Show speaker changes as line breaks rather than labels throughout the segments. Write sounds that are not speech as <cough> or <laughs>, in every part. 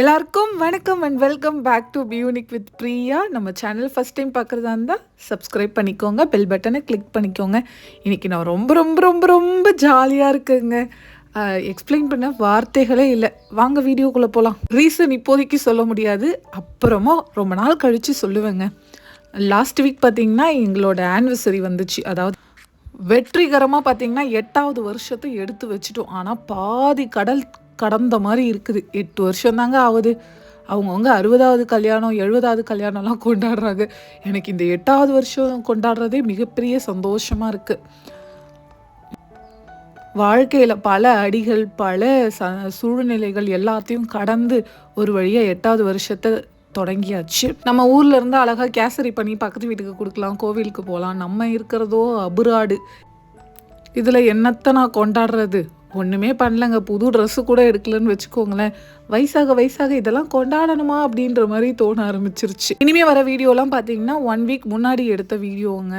எல்லாருக்கும் வணக்கம் and welcome back to பியூனிக் வித் பிரியா நம்ம சேனல் ஃபஸ்ட் டைம் பார்க்குறதா இருந்தால் சப்ஸ்கிரைப் பண்ணிக்கோங்க பெல் பட்டனை கிளிக் பண்ணிக்கோங்க. இன்றைக்கி நான் ரொம்ப ரொம்ப ரொம்ப ரொம்ப ஜாலியாக இருக்குங்க. எக்ஸ்பிளைன் பண்ண வார்த்தைகளே இல்லை. வாங்க வீடியோக்குள்ளே போகலாம் ரீசன் இப்போதைக்கு சொல்ல முடியாது. அப்புறமா ரொம்ப நாள் கழித்து சொல்லுவேங்க. லாஸ்ட் வீக் பார்த்தீங்கன்னா எங்களோட ஆனிவர்சரி வந்துச்சு. அதாவது வெற்றிகரமாக பார்த்தீங்கன்னா எட்டாவது வருஷத்தை எடுத்து வச்சிட்டோம். ஆனால் பாதி கடல் கடந்த மாதிரி இருக்குது. எட்டு வருஷம் தாங்க ஆகுது. அவங்கவுங்க அறுபதாவது கல்யாணம் எழுபதாவது கல்யாணம்லாம் கொண்டாடுறாங்க. எனக்கு இந்த எட்டாவது வருஷம் கொண்டாடுறதே மிகப்பெரிய சந்தோஷமாக இருக்குது வாழ்க்கையில் பல அடிகள் பல ச சூழ்நிலைகள் எல்லாத்தையும் கடந்து ஒரு வழியாக எட்டாவது வருஷத்தை தொடங்கியாச்சு. நம்ம ஊர்ல இருந்து அழகா கேசரி பண்ணி பக்கத்து வீட்டுக்கு கொடுக்கலாம் கோவிலுக்கு போகலாம். நம்ம இருக்கிறதோ அபுராடு. இதில் என்னத்தை நான் கொண்டாடுறது? ஒன்றுமே பண்ணலங்க. புது ட்ரெஸ்ஸு கூட எடுக்கலன்னு வச்சுக்கோங்களேன். வயசாக வயசாக இதெல்லாம் கொண்டாடணுமா அப்படின்ற மாதிரி தோண ஆரம்பிச்சிருச்சு. இனிமேல் வர வீடியோலாம் பார்த்தீங்கன்னா ஒன் வீக் முன்னாடி எடுத்த வீடியோங்க.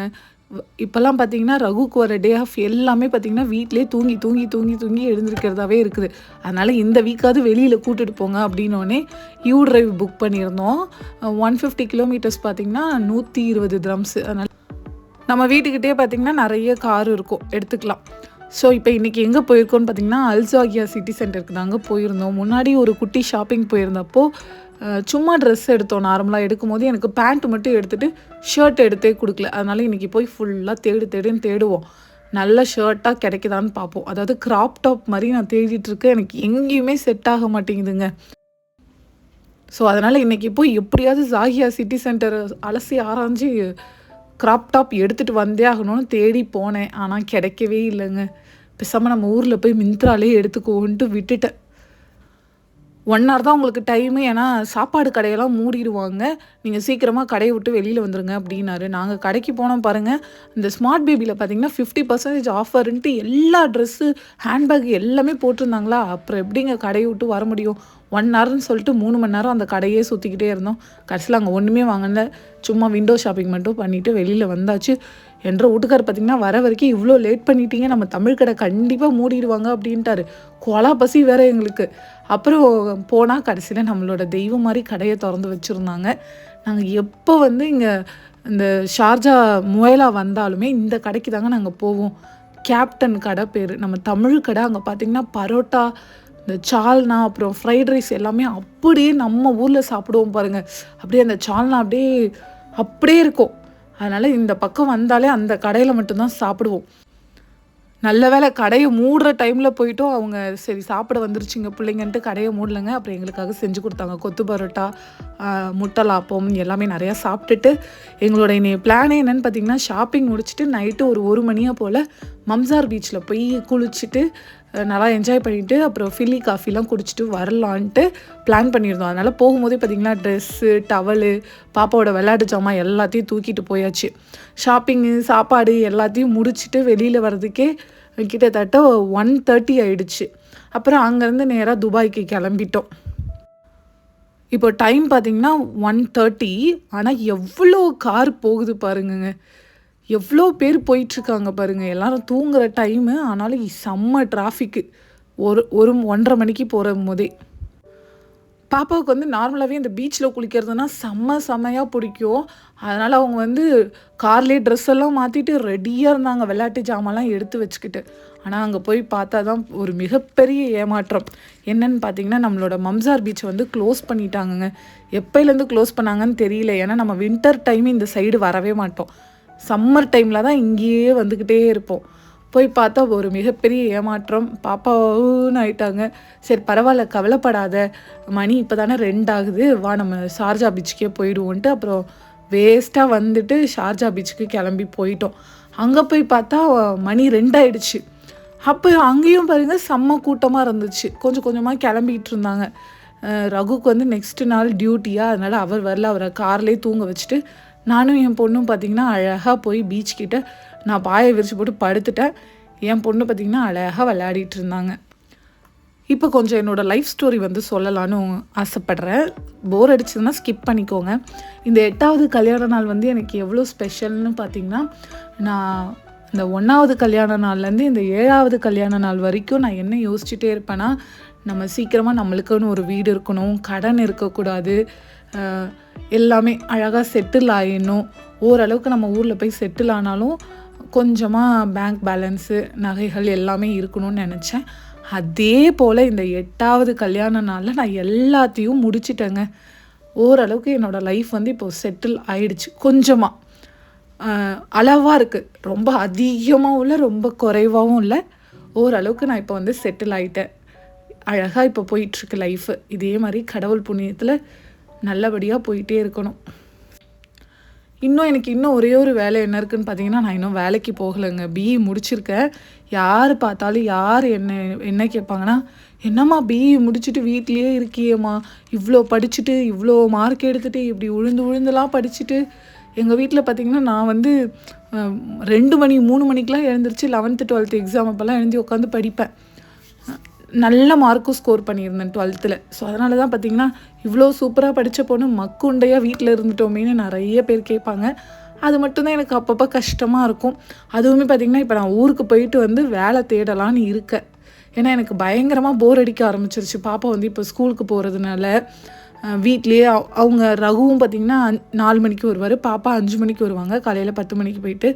இப்போல்லாம் பார்த்தீங்கன்னா ரகுக்கு வர டே ஆஃப் எல்லாமே பார்த்தீங்கன்னா வீட்டிலே தூங்கி தூங்கி தூங்கி தூங்கி எழுந்திருக்கிறதாவே இருக்குது. அதனால் இந்த வீக்காவது வெளியில் கூட்டிட்டு போங்க அப்படின்னோடனே யூ டிரைவ் புக் பண்ணியிருந்தோம். ஒன் ஃபிஃப்டி கிலோமீட்டர்ஸ் பார்த்தீங்கன்னா நூற்றி இருபது ட்ரம்ஸு அதனால் நம்ம வீட்டுக்கிட்டே பார்த்தீங்கன்னா நிறைய கார் இருக்கும். எடுத்துக்கலாம். ஸோ இப்போ இன்றைக்கி எங்கே போயிருக்கோம்னு பார்த்தீங்கன்னா அல்சாகியா சிட்டி சென்டருக்கு தாங்க போயிருந்தோம். முன்னாடி ஒரு குட்டி ஷாப்பிங் போயிருந்தப்போ சும்மா ட்ரெஸ் எடுத்தோம். நார்மலாக எடுக்கும் போது எனக்கு பேண்ட் மட்டும் எடுத்துகிட்டு ஷர்ட் எடுத்தே கொடுக்கல. அதனால் இன்றைக்கி போய் ஃபுல்லாக தேடு தேடுன்னு தேடுவோம். நல்ல ஷர்ட்டாக கிடைக்குதான்னு பார்ப்போம் அதாவது கிராப் டாப் மாதிரி நான் தேடிட்டுருக்கேன் எனக்கு எங்கேயுமே செட் ஆக மாட்டேங்குதுங்க. ஸோ அதனால் இன்றைக்கி போய் எப்படியாவது ஜாகியா சிட்டி சென்டர் அலசி ஆராய்ஞ்சு கிராப் டாப் எடுத்துகிட்டு வந்தே ஆகணும்னு தேடி போனேன். ஆனால் கிடைக்கவே இல்லைங்க. பேசாமல் நம்ம ஊரில் போய் மிந்த்ராலே எடுத்துக்கோன்ட்டு விட்டுட்டேன். ஒன் ஹவர் தான் உங்களுக்கு டைமு ஏன்னா சாப்பாடு கடையெல்லாம் மூடிடுவாங்க. நீங்கள் சீக்கிரமாக கடையை விட்டு வெளியில் வந்துருங்க அப்படின்னாரு. நாங்கள் கடைக்கு போனோம் பாருங்கள் இந்த ஸ்மார்ட் பேபியில் பார்த்தீங்கன்னா ஃபிஃப்டி பர்சன்டேஜ் ஆஃபர்ன்ட்டு எல்லா ட்ரெஸ்ஸு ஹேண்ட்பேக் எல்லாமே போட்டிருந்தாங்களா? அப்புறம் எப்படிங்க கடையை விட்டு வர முடியும்? ஒன் ஹவர்னு சொல்லிட்டு மூணு மணி நேரம் அந்த கடையே சுற்றிக்கிட்டே இருந்தோம். கடைசியில் அங்கே ஒன்றுமே வாங்கல. சும்மா விண்டோ ஷாப்பிங் மட்டும் பண்ணிவிட்டு வெளியில் வந்தாச்சு. என்ற வீட்டுக்கார் பார்த்தீங்கன்னா வர வரைக்கும் இவ்வளோ லேட் பண்ணிட்டீங்க நம்ம தமிழ் கடை கண்டிப்பாக மூடிடுவாங்க அப்படின்ட்டாரு. கொலா பசி வேற எங்களுக்கு. அப்புறம் போனால் கடைசியில் நம்மளோட தெய்வம் மாதிரி கடையை திறந்து வச்சுருந்தாங்க. நாங்கள் எப்போ வந்து இங்கே இந்த ஷார்ஜா முயலா வந்தாலுமே இந்த கடைக்கு தாங்க நாங்கள் போவோம். கேப்டன் கடை பேர். நம்ம தமிழ் கடை அங்கே பார்த்தீங்கன்னா பரோட்டா இந்த சால்னா அப்புறம் ஃப்ரைட் ரைஸ் எல்லாமே அப்படியே நம்ம ஊரில் சாப்பிடுவோம் பாருங்கள் அப்படியே அந்த சால்னா அப்படியே அப்படியே இருக்கும். அதனால் இந்த பக்கம் வந்தாலே அந்த கடையில் மட்டும்தான் சாப்பிடுவோம். நல்ல வேளை கடையை மூடுற டைமில் போயிட்டோம். அவங்க சரி சாப்பிட வந்துருச்சுங்க பிள்ளைங்கன்ட்டு கடையை மூடலைங்க. அப்புறம் எங்களுக்காக செஞ்சு கொடுத்தாங்க. கொத்து பரோட்டா ஆஹ், முட்டை லாப்பம் எல்லாமே நிறையா சாப்பிட்டுட்டு எங்களோட இனி பிளானே என்னென்னு பார்த்தீங்கன்னா ஷாப்பிங் முடிச்சுட்டு நைட்டு ஒரு ஒரு மணியாக போல் மம்சார் பீச்சில் போய் குளிச்சுட்டு நல்லா என்ஜாய் பண்ணிவிட்டு அப்புறம் ஃபில்லி காஃபிலாம் குடிச்சிட்டு வரலான்ட்டு பிளான் பண்ணியிருந்தோம். அதனால் போகும்போதே பார்த்தீங்கன்னா ட்ரெஸ்ஸு டவலு பாப்பாவோட விளையாட்டு ஜாமான் எல்லாத்தையும் தூக்கிட்டு போயாச்சு. ஷாப்பிங்கு சாப்பாடு எல்லாத்தையும் முடிச்சுட்டு வெளியில் வர்றதுக்கே கிட்டத்தட்ட ஒன் தேர்ட்டி ஆயிடுச்சு. அப்புறம் அங்கேருந்து நேராக துபாய்க்கு கிளம்பிட்டோம். இப்போ டைம் பார்த்தீங்கன்னா ஒன் தேர்ட்டி ஆனால் எவ்வளோ கார் போகுது பாருங்கங்க. எவ்வளோ பேர் போயிட்டுருக்காங்க பாருங்கள் எல்லாரும் தூங்குற டைமு ஆனாலும் செம்ம டிராஃபிக்கு ஒரு ஒரு ஒன்றரை மணிக்கு போகிற போதே. பாப்பாவுக்கு வந்து நார்மலாகவே இந்த பீச்சில் குளிக்கிறதுனா செம்ம செம்மையாக பிடிக்கும். அதனால் அவங்க வந்து கார்லேயே ட்ரெஸ் எல்லாம் மாற்றிட்டு ரெடியாக இருந்தாங்க. விளையாட்டு ஜாமான்லாம் எடுத்து வச்சுக்கிட்டு. ஆனால் அங்கே போய் பார்த்தா தான் ஒரு மிகப்பெரிய ஏமாற்றம். என்னன்னு பார்த்தீங்கன்னா நம்மளோட மம்சார் பீச் வந்து க்ளோஸ் பண்ணிட்டாங்கங்க. எப்போலேருந்து க்ளோஸ் பண்ணாங்கன்னு தெரியல. ஏன்னா நம்ம வின்டர் டைம் இந்த சைடு வரவே மாட்டோம். சம்மர் டைமில் தான் இங்கேயே வந்துக்கிட்டே இருப்போம். போய் பார்த்தா ஒரு மிகப்பெரிய ஏமாற்றம். பாப்பாவுன்னு ஆயிட்டாங்க. சரி பரவாயில்ல கவலைப்படாத. மணி இப்போ தானே ரெண்டாகுது வா நம்ம ஷார்ஜா பீச்சுக்கே போயிடுவோன்ட்டு அப்புறம் வேஸ்ட்டாக வந்துட்டு ஷார்ஜா பீச்சுக்கு கிளம்பி போயிட்டோம். அங்கே போய் பார்த்தா மணி ரெண்டாயிடுச்சு அப்போ அங்கேயும் பாருங்கள் செம்ம கூட்டமாக இருந்துச்சு. கொஞ்சம் கொஞ்சமாக கிளம்பிக்கிட்டு இருந்தாங்க. ரகுக்கு வந்து நெக்ஸ்ட் நாள் டியூட்டியாக அதனால் அவர் வரல. அவரை கார்லேயே தூங்க வச்சுட்டு நானும் என் பொண்ணும் பார்த்தீங்கன்னா அழகாக போய் பீச் கிட்ட நான் பாயை விரிச்சு போட்டு படுத்துட்டேன். என் பொண்ணு பார்த்தீங்கன்னா அழகாக விளையாடிட்டு இருந்தாங்க. இப்போ கொஞ்சம் என்னோடய லைஃப் ஸ்டோரி வந்து சொல்லலான்னு ஆசைப்பட்றேன். போர் அடிச்சதுன்னா ஸ்கிப் பண்ணிக்கோங்க. இந்த எட்டாவது கல்யாண நாள் வந்து எனக்கு எவ்வளோ ஸ்பெஷல்னு பார்த்தீங்கன்னா நான் இந்த ஒன்றாவது கல்யாண நாள்லேருந்து இந்த ஏழாவது கல்யாண நாள் வரைக்கும் நான் என்ன யோசிச்சுட்டே இருப்பேன்னா நம்ம சீக்கிரமாக நம்மளுக்குன்னு ஒரு வீடு இருக்கணும் கடன் இருக்கக்கூடாது எல்லாமே அழகாக செட்டில் ஆகிடணும் ஓரளவுக்கு நம்ம ஊரில் போய் செட்டில் ஆனாலும் கொஞ்சமாக பேங்க் பேலன்ஸு நகைகள் எல்லாமே இருக்கணும்னு நினச்சேன். அதே போல் இந்த எட்டாவது கல்யாண நாளில் நான் எல்லாத்தையும் முடிச்சிட்டேங்க. ஓரளவுக்கு என்னோடய லைஃப் வந்து இப்போது செட்டில் ஆயிடுச்சு. கொஞ்சமாக அளவாக இருக்குது ரொம்ப அதிகமாகவும் இல்லை ரொம்ப குறைவாகவும் இல்லை. ஓரளவுக்கு நான் இப்போ வந்து செட்டில் ஆகிட்டேன் அழகாக இப்போ போயிட்டுருக்கு லைஃபு இதே மாதிரி கடவுள் புண்ணியத்தில் நல்லபடியாக போயிட்டே இருக்கணும். இன்னும் எனக்கு இன்னும் ஒரே ஒரு வேலை என்ன இருக்குன்னு பார்த்தீங்கன்னா நான் இன்னும் வேலைக்கு போகலைங்க. பிஇ e முடிச்சிருக்கேன். யார் பார்த்தாலும் யார் என்ன என்ன கேட்பாங்கன்னா என்னம்மா பிஇ e முடிச்சுட்டு வீட்லேயே இருக்கியேம்மா. இவ்வளோ படிச்சுட்டு இவ்வளோ மார்க் எடுத்துகிட்டு இப்படி உழுந்து உழுந்துலாம் படிச்சுட்டு. எங்கள் வீட்டில் பார்த்தீங்கன்னா நான் வந்து ரெண்டு மணி மூணு மணிக்கெலாம் எழுந்திரிச்சு லெவன்த்து டுவெல்த்து எக்ஸாம் அப்போல்லாம் எழுந்தி உட்காந்து படிப்பேன். நல்ல மார்க்கும் ஸ்கோர் பண்ணியிருந்தேன் டுவெல்த்தில் ஸோ அதனால தான் பார்த்தீங்கன்னா இவ்வளோ சூப்பராக படித்த பொண்ணு மக்குண்டையாக வீட்டில் இருந்துட்டோமேன்னு நிறைய பேர் கேட்பாங்க. அது மட்டும்தான் எனக்கு அப்பப்போ கஷ்டமாக இருக்கும். அதுவுமே பார்த்திங்கன்னா இப்போ நான் ஊருக்கு போயிட்டு வந்து வேலை தேடலான்னு இருக்கேன். ஏன்னா எனக்கு பயங்கரமாக போர் அடிக்க ஆரம்பிச்சிருச்சு. பாப்பா வந்து இப்போ ஸ்கூலுக்கு போகிறதுனால வீட்லேயே அவங்க ரகுவும் பார்த்திங்கன்னா நாலு மணிக்கு வருவார். பாப்பா அஞ்சு மணிக்கு வருவாங்க. காலையில் பத்து மணிக்கு போயிட்டு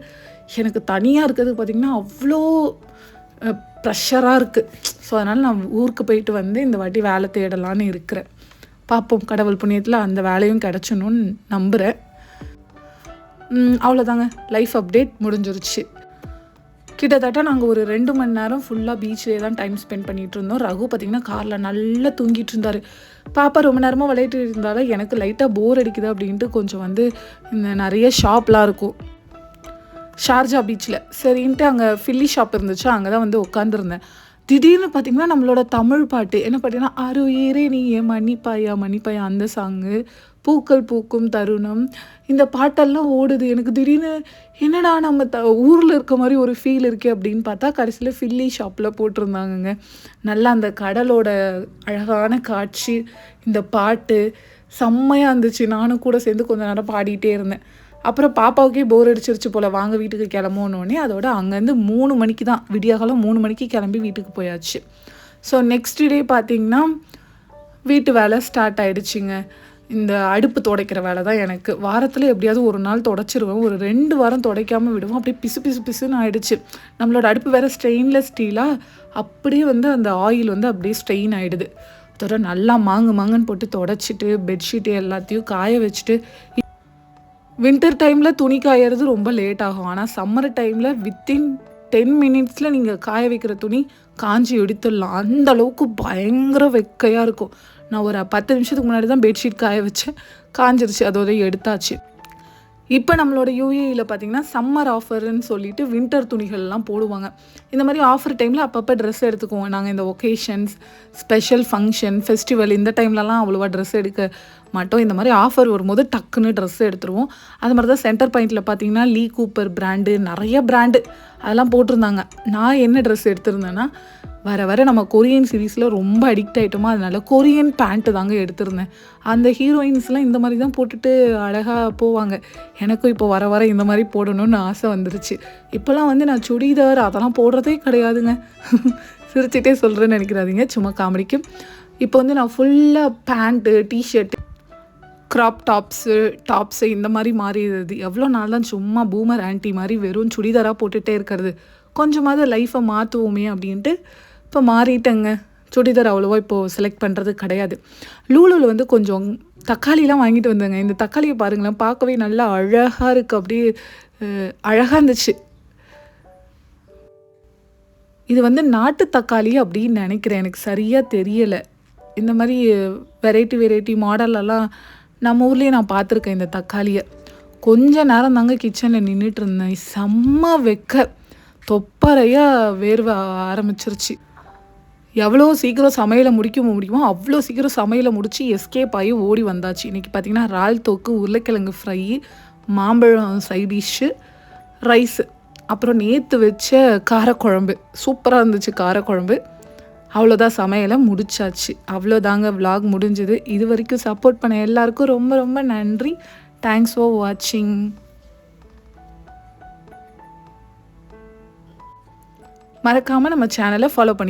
எனக்கு தனியாக இருக்கிறதுக்கு பார்த்திங்கன்னா அவ்வளோ ப்ரெஷராக இருக்குது ஸோ அதனால் நான் ஊருக்கு போயிட்டு வந்து இந்த வாட்டி வேலை தேடலான்னு இருக்கிறேன். பார்ப்போம். கடவுள் புண்ணியத்தில் அந்த வேலையும் கிடச்சணும்னு நம்புகிறேன் அவ்வளோதாங்க லைஃப் அப்டேட் முடிஞ்சிருச்சு. கிட்டத்தட்ட நாங்கள் ஒரு ரெண்டு மணி நேரம் ஃபுல்லாக பீச்லேயே தான் டைம் ஸ்பெண்ட் பண்ணிகிட்டு இருந்தோம். ரகு பார்த்திங்கன்னா காரில் நல்லா தூங்கிட்டு இருந்தார். பாப்பா ரொம்ப நேரமாக விளையாட்டு இருந்தாலும் எனக்கு லைட்டாக போர் அடிக்குது அப்படின்ட்டு கொஞ்சம் வந்து இந்த நிறைய ஷாப்லாம் இருக்கும். ஷார்ஜா பீச்சில். சரின்ட்டு அங்கே ஃபில்லி ஷாப் இருந்துச்சு. அங்கே தான் வந்து உட்காந்துருந்தேன் திடீர்னு பார்த்தீங்கன்னா நம்மளோட தமிழ் பாட்டு. என்ன பார்த்தீங்கன்னா அருயிரே நீ ஏன் மணிப்பாயா மணிப்பாயா அந்த சாங்கு பூக்கள் பூக்கும் தருணம். இந்த பாட்டெல்லாம் ஓடுது. எனக்கு திடீர்னு என்னடா நம்ம த ஊரில் இருக்க மாதிரி ஒரு ஃபீல் இருக்கே அப்படின்னு பார்த்தா கடைசியில் ஃபில்லி ஷாப்பில் போட்டிருந்தாங்கங்க. நல்லா அந்த கடலோட அழகான காட்சி இந்த பாட்டு. செம்மையாக இருந்துச்சு. நானும் கூட சேர்ந்து கொஞ்ச நேரம் பாடிட்டே இருந்தேன். அப்புறம் பாப்பாவுக்கே போர் அடிச்சிருச்சு போல். வாங்க வீட்டுக்கு கிளம்புனோடனே அதோட அங்கேருந்து மூணு மணிக்கு தான் விடியகாலம் மூணு மணிக்கு கிளம்பி வீட்டுக்கு போயாச்சு. ஸோ நெக்ஸ்ட் டே பார்த்தீங்கன்னா வீட்டு வேலை ஸ்டார்ட் ஆகிடுச்சிங்க இந்த அடுப்பு துடைக்கிற வேலை தான் எனக்கு. வாரத்தில் எப்படியாவது ஒரு நாள் தொடச்சிருவேன். ஒரு ரெண்டு வாரம் துடைக்காமல் விடுவோம். அப்படியே பிசு பிசு பிசுன்னு ஆகிடுச்சு நம்மளோட அடுப்பு வேறு ஸ்டெயின்லெஸ் ஸ்டீலாக அப்படியே வந்து அந்த ஆயில் வந்து அப்படியே ஸ்ட்ரெயின் ஆகிடுது அதோட நல்லா மாங்கு மாங்குன்னு போட்டு தொடச்சிட்டு பெட்ஷீட்டு எல்லாத்தையும் காய வச்சுட்டு வின்டர் டைமில் துணி காயறது ரொம்ப லேட் ஆகும். ஆனால் சம்மர் டைமில் வித்தின் டென் மினிட்ஸில் நீங்கள் காய வைக்கிற துணி காஞ்சி எடுத்துடலாம். அந்த அளவுக்கு பயங்கர வெக்கையாக இருக்கும். நான் ஒரு பத்து நிமிஷத்துக்கு முன்னாடி தான் பெட்ஷீட் காய வச்சேன். காஞ்சிருச்சு. அதோட எடுத்தாச்சு. இப்போ நம்மளோட யூஏயில் பார்த்தீங்கன்னா சம்மர் ஆஃபர்னு சொல்லிட்டு வின்டர் துணிகள்லாம் போடுவாங்க. இந்த மாதிரி ஆஃபர் டைமில் அப்பப்போ ட்ரெஸ் எடுத்துக்குவோம். நாங்கள் இந்த ஒகேஷன்ஸ் ஸ்பெஷல் ஃபங்க்ஷன் ஃபெஸ்டிவல் இந்த டைம்லலாம் அவ்வளோவா ட்ரெஸ் எடுக்க மாட்டோம். இந்த மாதிரி ஆஃபர் வரும்போது டக்குன்னு ட்ரெஸ் எடுத்துருவோம். அது மாதிரி தான் சென்டர் பாயிண்ட்டில் பார்த்தீங்கன்னா லீ கூப்பர் பிராண்டு நிறைய பிராண்டு அதெல்லாம் போட்டிருந்தாங்க. நான் என்ன ட்ரெஸ் எடுத்திருந்தேன்னா வர வர நம்ம கொரியன் சீரீஸில் ரொம்ப அடிக்ட் ஆகிட்டோமா அதனால கொரியன் பேண்ட்டு தாங்க எடுத்திருந்தேன். அந்த ஹீரோயின்ஸ்லாம் இந்த மாதிரி தான் போட்டுட்டு அழகாக போவாங்க. எனக்கும் இப்போ வர வர இந்த மாதிரி போடணும்னு ஆசை வந்துருச்சு. இப்போல்லாம் வந்து நான் சுடிதார் அதெல்லாம் போடுறதே கிடையாதுங்க. <laughs> சிரிச்சிட்டே சொல்கிறேன்னு நினைக்கிறாதீங்க. சும்மா காமெடிக்கு. இப்போ வந்து நான் ஃபுல்லாக pant T-shirt crop tops tops இந்த மாதிரி மாறிடுது. எவ்வளோ நாள் தான் சும்மா பூமர் ஆன்ட்டி மாதிரி வெறும் சுடிதாராக போட்டுகிட்டே இருக்கிறது. கொஞ்சமாவது லைஃப்பை மாற்றுவோமே அப்படின்ட்டு இப்போ மாறிட்டேங்க. சுடிதார் அவ்வளோவா இப்போது செலக்ட் பண்ணுறது கிடையாது. லூலூவில் வந்து கொஞ்சம் தக்காளிலாம் வாங்கிட்டு வந்தேங்க. இந்த தக்காளியை பாருங்களேன் பார்க்கவே நல்லா அழகாக இருக்குது அப்படியே அழகாக இருந்துச்சு. இது வந்து நாட்டு தக்காளி அப்படின்னு நினைக்கிறேன். எனக்கு சரியாக தெரியலை. இந்த மாதிரி வெரைட்டி வெரைட்டி மாடலெல்லாம் நம்ம ஊர்லேயே நான் பார்த்துருக்கேன் இந்த தக்காளியை. கொஞ்ச நேரம் தாங்க கிச்சனில் நின்றுட்டு இருந்தேன். செம்ம வெக்க. தொப்பறையாக வேர்வை ஆரம்பிச்சிருச்சு. எவ்வளோ சீக்கிரம் சமையலை முடிக்க முடியுமோ அவ்வளோ சீக்கிரம் சமையலை முடித்து எஸ்கேப் ஆகி ஓடி வந்தாச்சு. இன்றைக்கி பார்த்தீங்கன்னா இறால் தோக்கு உருளைக்கிழங்கு ஃப்ரை மாம்பழம் சைட் டிஷ்ஷு ரைஸு அப்புறம் நேற்று வச்ச காரக்குழம்பு. சூப்பராக இருந்துச்சு காரக்குழம்பு. அவ்வளோதான் சமையலை முடிச்சாச்சு. அவ்வளோதாங்க விலாக் முடிஞ்சது. இது வரைக்கும் சப்போர்ட் பண்ண எல்லாருக்கும் ரொம்ப ரொம்ப நன்றி. தேங்க்ஸ் ஃபார் வாட்சிங் மறக்காமல் நம்ம சேனலை ஃபாலோ பண்ணி